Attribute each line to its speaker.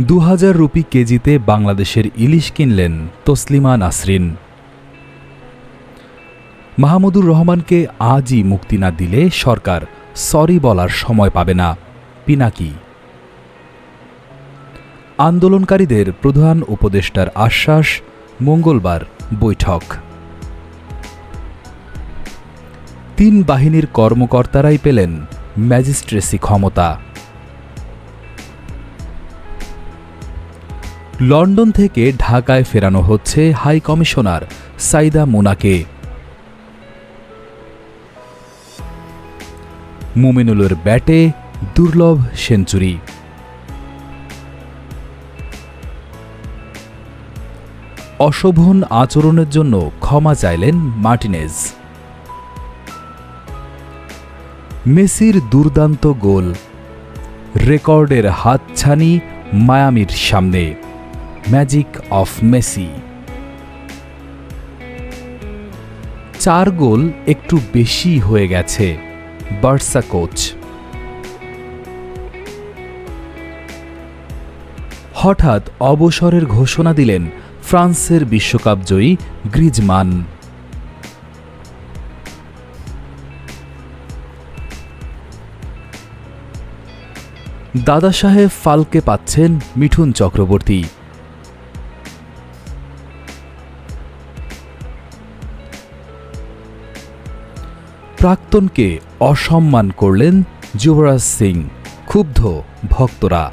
Speaker 1: দু হাজার রুপি কেজিতে বাংলাদেশের ইলিশ কিনলেন তসলিমা নাসরিন। মাহমুদুর রহমানকে আজই মুক্তি না দিলে সরকার সরি বলার সময় পাবে না, পিনাকি। আন্দোলনকারীদের প্রধান উপদেষ্টার আশ্বাস, মঙ্গলবার বৈঠক। তিন বাহিনীর কর্মকর্তারাই পেলেন ম্যাজিস্ট্রেসি ক্ষমতা। লন্ডন থেকে ঢাকায় ফেরানো হচ্ছে হাই কমিশনার সাইদা মোনাকে। মুমিনুলের ব্যাটে দুর্লভ সেঞ্চুরি। অশোভন আচরণের জন্য ক্ষমা চাইলেন মার্টিনেজ। মেসির দুর্দান্ত গোল, রেকর্ডের হাতছানি মায়ামির সামনে। ম্যাজিক অফ মেসি চার গোল একটু বেশি হয়ে গেছে বার্সা কোচ। হঠাৎ অবসরের ঘোষণা দিলেন ফ্রান্সের বিশ্বকাপ জয়ী গ্রিজমান। দাদা সাহেব ফালকে পাচ্ছেন মিঠুন চক্রবর্তী। প্রাক্তনকে অসম্মান করলেন যুবরাজ সিং ক্ষুব্ধ ভক্তরা।